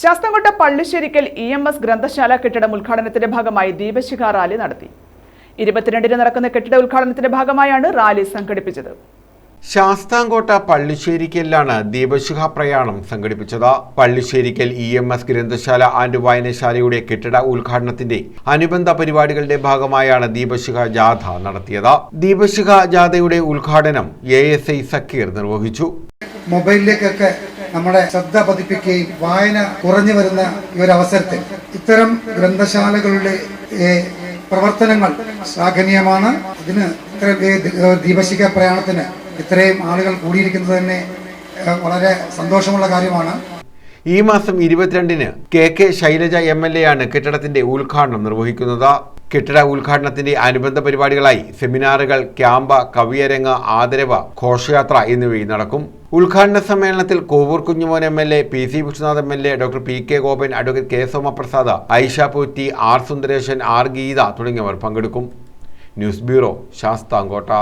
Sasthamkotta Pallisserikkal E M S ഗ്രന്ഥശാല കെട്ടിടം ഉദ്ഘാടനത്തിന്റെ ഭാഗമായി ദീപശിഖ റാലി നടത്തി. ഇരുപത്തിരണ്ടിന് നടക്കുന്ന കെട്ടിട ഉദ്ഘാടനത്തിന്റെ ഭാഗമായാണ് റാലി സംഘടിപ്പിച്ചത്. ശാസ്താംകോട്ട പള്ളിശ്ശേരിക്കലിലാണ് ദീപശിഖ പ്രയാണം സംഘടിപ്പിച്ചത്. പള്ളിശ്ശേരിക്കൽ ഇ എം എസ് ഗ്രന്ഥശാല ആൻഡ് വായനശാലയുടെ കെട്ടിട ഉദ്ഘാടനത്തിന്റെ അനുബന്ധ പരിപാടികളുടെ ഭാഗമായാണ് ദീപശിഖ ജാഥ നടത്തിയത്. ദീപശിഖ ജാഥയുടെ ഉദ്ഘാടനം എ എസ് ഐ സക്കീർ നിർവഹിച്ചു. മൊബൈലിലേക്കൊക്കെ നമ്മുടെ ശ്രദ്ധ പതിപ്പിക്കുകയും വായന കുറഞ്ഞു വരുന്ന ഈ ഒരു അവസരത്തിൽ ഇത്തരം ഗ്രന്ഥശാലകളുടെ പ്രവർത്തനങ്ങൾ ശ്ലാഘനീയമാണ്. ഇതിന് ഇത്രയും ഈ ദീപശിഖ പ്രയാണത്തിന് ഇത്രയും ആളുകൾ കൂടിയിരിക്കുന്നത് തന്നെ വളരെ സന്തോഷമുള്ള കാര്യമാണ്. ഈ മാസം ഇരുപത്തിരണ്ടിന് K K Shailaja M L A ആണ് കെട്ടിടത്തിന്റെ ഉദ്ഘാടനം നിർവഹിക്കുന്നത്. കെട്ടിട ഉദ്ഘാടനത്തിന്റെ അനുബന്ധ പരിപാടികളായി സെമിനാറുകൾ ക്യാമ്പ കവിയരങ്ങ് ആദരവ് ഘോഷയാത്ര എന്നിവയും നടക്കും. ഉദ്ഘാടന സമ്മേളനത്തിൽ Kovoor Kunjumon M L A P C Vishnunath M L A doctor P K Gopan advocate K Somaprasad Aisha Potty R Sundaresan R Geetha തുടങ്ങിയവർ പങ്കെടുക്കും. News bureau Sasthamkotta.